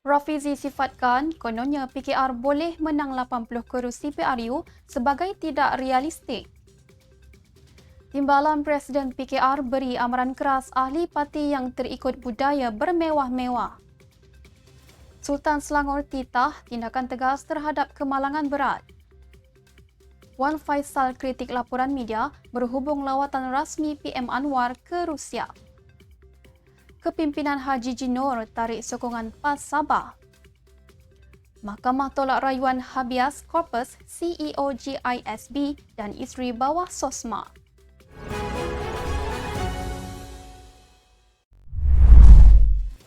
Rafizi sifatkan kononnya PKR boleh menang 80 kerusi PRU sebagai tidak realistik. Timbalan Presiden PKR beri amaran keras ahli parti yang terikut budaya bermewah-mewah. Sultan Selangor titah tindakan tegas terhadap kemalangan berat. Wan Faisal kritik laporan media berhubung lawatan rasmi PM Anwar ke Rusia. Kepimpinan Haji Jinor tarik sokongan PAS Sabah. Mahkamah tolak rayuan Habeas Corpus CEO GISB dan isteri bawah SOSMA.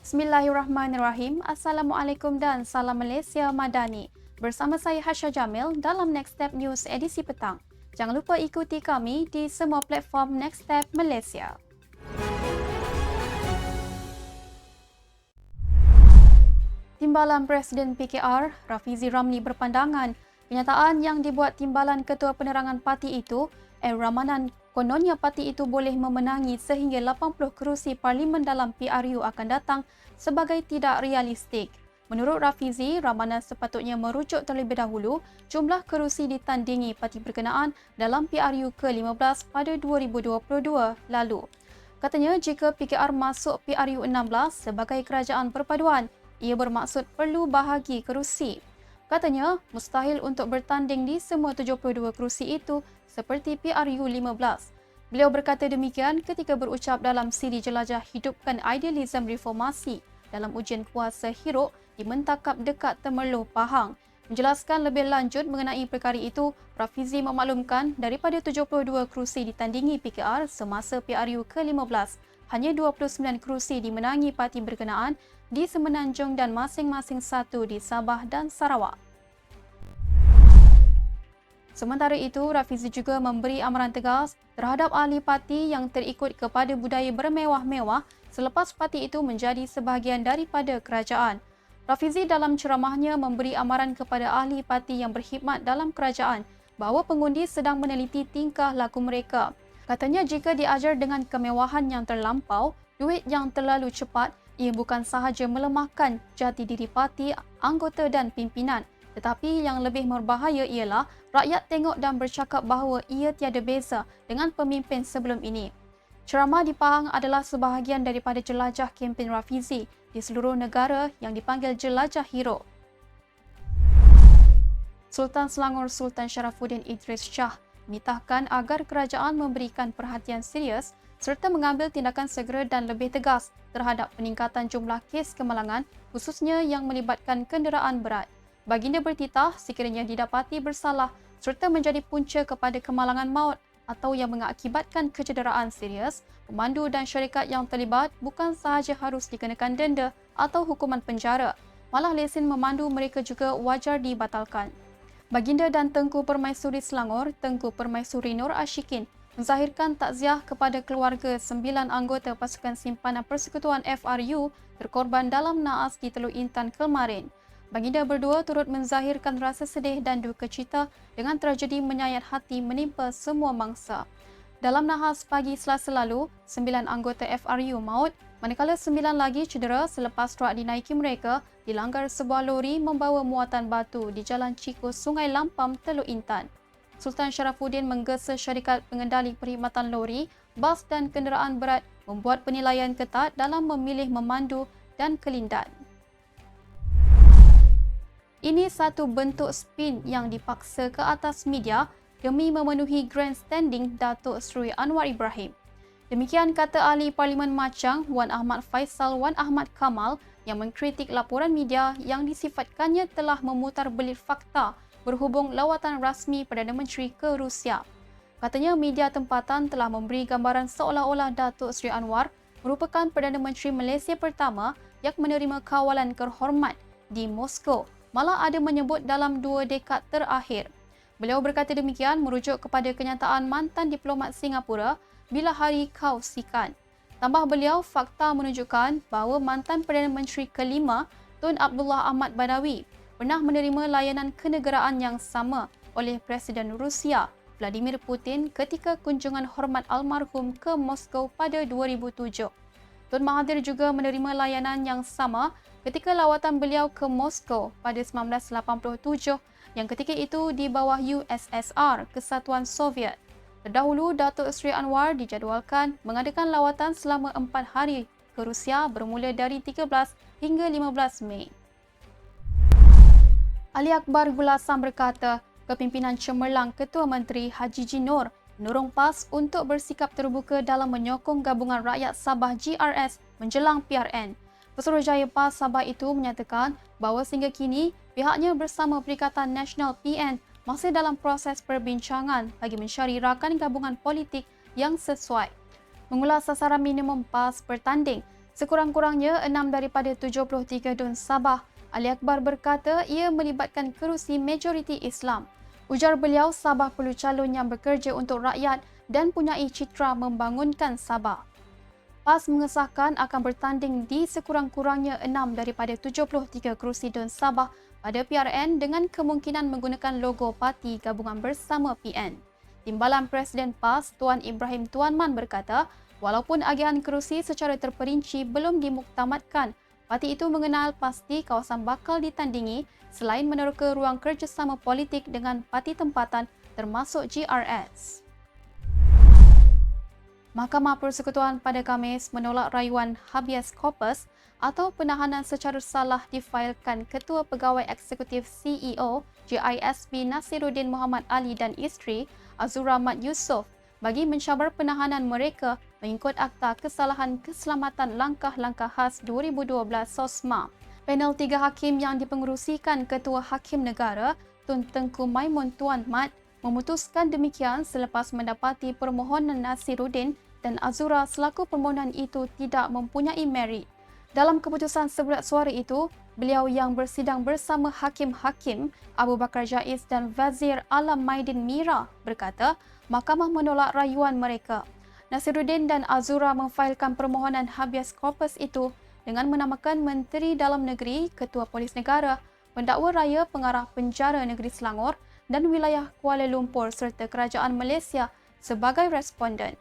Bismillahirrahmanirrahim. Assalamualaikum dan salam Malaysia Madani. Bersama saya Hasha Jamil dalam Next Step News edisi petang. Jangan lupa ikuti kami di semua platform Next Step Malaysia. Timbalan Presiden PKR, Rafizi Ramli berpandangan kenyataan yang dibuat Timbalan Ketua Penerangan Parti itu, El Ramanan, kononnya parti itu boleh memenangi sehingga 80 kerusi parlimen dalam PRU akan datang sebagai tidak realistik. Menurut Rafizi, Ramanan sepatutnya merujuk terlebih dahulu jumlah kerusi ditandingi parti berkenaan dalam PRU ke-15 pada 2022 lalu. Katanya jika PKR masuk PRU 16 sebagai kerajaan perpaduan, ia bermaksud perlu bahagi kerusi. Katanya, mustahil untuk bertanding di semua 72 kerusi itu seperti PRU 15. Beliau berkata demikian ketika berucap dalam siri jelajah hidupkan idealism reformasi dalam ujian kuasa Hiruk di mentakap dekat Temerloh Pahang. Menjelaskan lebih lanjut mengenai perkara itu, Rafizi memaklumkan daripada 72 kerusi ditandingi PKR semasa PRU ke-15, hanya 29 kerusi dimenangi parti berkenaan di Semenanjung dan masing-masing satu di Sabah dan Sarawak. Sementara itu, Rafizi juga memberi amaran tegas terhadap ahli parti yang terikut kepada budaya bermewah-mewah selepas parti itu menjadi sebahagian daripada kerajaan. Rafizi dalam ceramahnya memberi amaran kepada ahli parti yang berkhidmat dalam kerajaan bahawa pengundi sedang meneliti tingkah laku mereka. Katanya jika diajar dengan kemewahan yang terlampau, duit yang terlalu cepat, ia bukan sahaja melemahkan jati diri parti, anggota dan pimpinan, tetapi yang lebih berbahaya ialah rakyat tengok dan bercakap bahawa ia tiada beza dengan pemimpin sebelum ini. Ceramah di Pahang adalah sebahagian daripada jelajah kempen Rafizi di seluruh negara yang dipanggil Jelajah Hero. Sultan Selangor Sultan Sharafuddin Idris Shah mitahkan agar kerajaan memberikan perhatian serius serta mengambil tindakan segera dan lebih tegas terhadap peningkatan jumlah kes kemalangan khususnya yang melibatkan kenderaan berat. Baginda bertitah sekiranya didapati bersalah serta menjadi punca kepada kemalangan maut atau yang mengakibatkan kecederaan serius, pemandu dan syarikat yang terlibat bukan sahaja harus dikenakan denda atau hukuman penjara, malah lesen memandu mereka juga wajar dibatalkan. Baginda dan Tengku Permaisuri Selangor, Tengku Permaisuri Nur Ashikin, menzahirkan takziah kepada keluarga sembilan anggota pasukan simpanan persekutuan FRU terkorban dalam naas di Teluk Intan kemarin. Baginda berdua turut menzahirkan rasa sedih dan duka cita dengan tragedi menyayat hati menimpa semua mangsa. Dalam nahas pagi selasa lalu, sembilan anggota FRU maut manakala sembilan lagi cedera selepas truk dinaiki mereka dilanggar sebuah lori membawa muatan batu di Jalan Ciko, Sungai Lampam, Teluk Intan. Sultan Sharafuddin menggesa syarikat pengendali perkhidmatan lori, bas dan kenderaan berat membuat penilaian ketat dalam memilih memandu dan kelindan. Ini satu bentuk spin yang dipaksa ke atas media demi memenuhi grandstanding Datuk Seri Anwar Ibrahim. Demikian kata ahli Parlimen Macang Wan Ahmad Faisal Wan Ahmad Kamal yang mengkritik laporan media yang disifatkannya telah memutar belit fakta berhubung lawatan rasmi Perdana Menteri ke Rusia. Katanya media tempatan telah memberi gambaran seolah-olah Datuk Seri Anwar merupakan Perdana Menteri Malaysia pertama yang menerima kawalan kehormat di Moskow malah ada menyebut dalam dua dekad terakhir. Beliau berkata demikian merujuk kepada kenyataan mantan diplomat Singapura bila hari kausikan. Tambah beliau, fakta menunjukkan bahawa mantan Perdana Menteri kelima Tun Abdullah Ahmad Badawi pernah menerima layanan kenegaraan yang sama oleh Presiden Rusia Vladimir Putin ketika kunjungan hormat almarhum ke Moskow pada 2007. Tun Mahathir juga menerima layanan yang sama ketika lawatan beliau ke Moskow pada 1987 yang ketika itu di bawah USSR, Kesatuan Soviet. Terdahulu, Datuk Seri Anwar dijadualkan mengadakan lawatan selama empat hari ke Rusia bermula dari 13 hingga 15 Mei. Ali Akbar Gulasam berkata, kepimpinan cemerlang Ketua Menteri Haji Jinur menurung PAS untuk bersikap terbuka dalam menyokong gabungan rakyat Sabah GRS menjelang PRN. Pesuruhjaya PAS Sabah itu menyatakan bahawa sehingga kini pihaknya bersama Perikatan Nasional PN masih dalam proses perbincangan bagi mencari rakan gabungan politik yang sesuai. Mengulas sasaran minimum PAS bertanding, sekurang-kurangnya 6 daripada 73 dun Sabah, Ali Akbar berkata ia melibatkan kerusi majoriti Islam. Ujar beliau, Sabah perlu calon yang bekerja untuk rakyat dan punyai citra membangunkan Sabah. PAS mengesahkan akan bertanding di sekurang-kurangnya 6 daripada 73 kerusi Dun Sabah pada PRN dengan kemungkinan menggunakan logo parti gabungan bersama PN. Timbalan Presiden PAS Tuan Ibrahim Tuan Man berkata, walaupun agihan kerusi secara terperinci belum dimuktamadkan, parti itu mengenal pasti kawasan bakal ditandingi selain meneroka ruang kerjasama politik dengan parti tempatan termasuk GRS. Mahkamah Persekutuan pada Khamis menolak rayuan habeas corpus atau penahanan secara salah difailkan Ketua Pegawai Eksekutif CEO JISB Nasiruddin Muhammad Ali dan isteri Azura Mat Yusof bagi mencabar penahanan mereka mengikut Akta Kesalahan Keselamatan Langkah-Langkah Khas 2012 SOSMA. Panel tiga hakim yang dipengerusikan Ketua Hakim Negara Tun Tengku Maimun Tuan Mat memutuskan demikian selepas mendapati permohonan Nasiruddin dan Azura selaku permohonan itu tidak mempunyai merit. Dalam keputusan sebulat suara itu, beliau yang bersidang bersama hakim-hakim Abu Bakar Jaiz dan Wazir Alam Maidin Mira berkata mahkamah menolak rayuan mereka. Nasiruddin dan Azura memfailkan permohonan habeas corpus itu dengan menamakan Menteri Dalam Negeri, Ketua Polis Negara, Pendakwa Raya Pengarah Penjara Negeri Selangor dan Wilayah Kuala Lumpur serta Kerajaan Malaysia sebagai responden.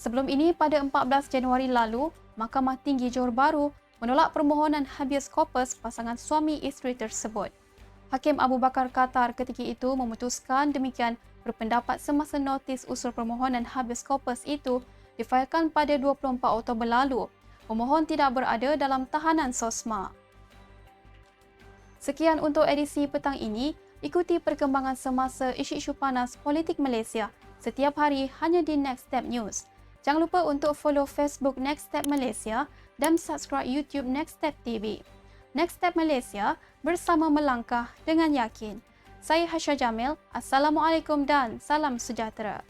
Sebelum ini, pada 14 Januari lalu, Mahkamah Tinggi Johor Bahru menolak permohonan habeas corpus pasangan suami isteri tersebut. Hakim Abu Bakar Qatar ketika itu memutuskan demikian berpendapat semasa notis usul permohonan habeas corpus itu difailkan pada 24 Oktober lalu pemohon tidak berada dalam tahanan SOSMA. Sekian untuk edisi petang ini. Ikuti perkembangan semasa isu-isu panas politik Malaysia setiap hari hanya di Next Step News. Jangan lupa untuk follow Facebook Next Step Malaysia dan subscribe YouTube Next Step TV. Next Step Malaysia bersama melangkah dengan yakin. Saya Hasha Jamil. Assalamualaikum dan salam sejahtera.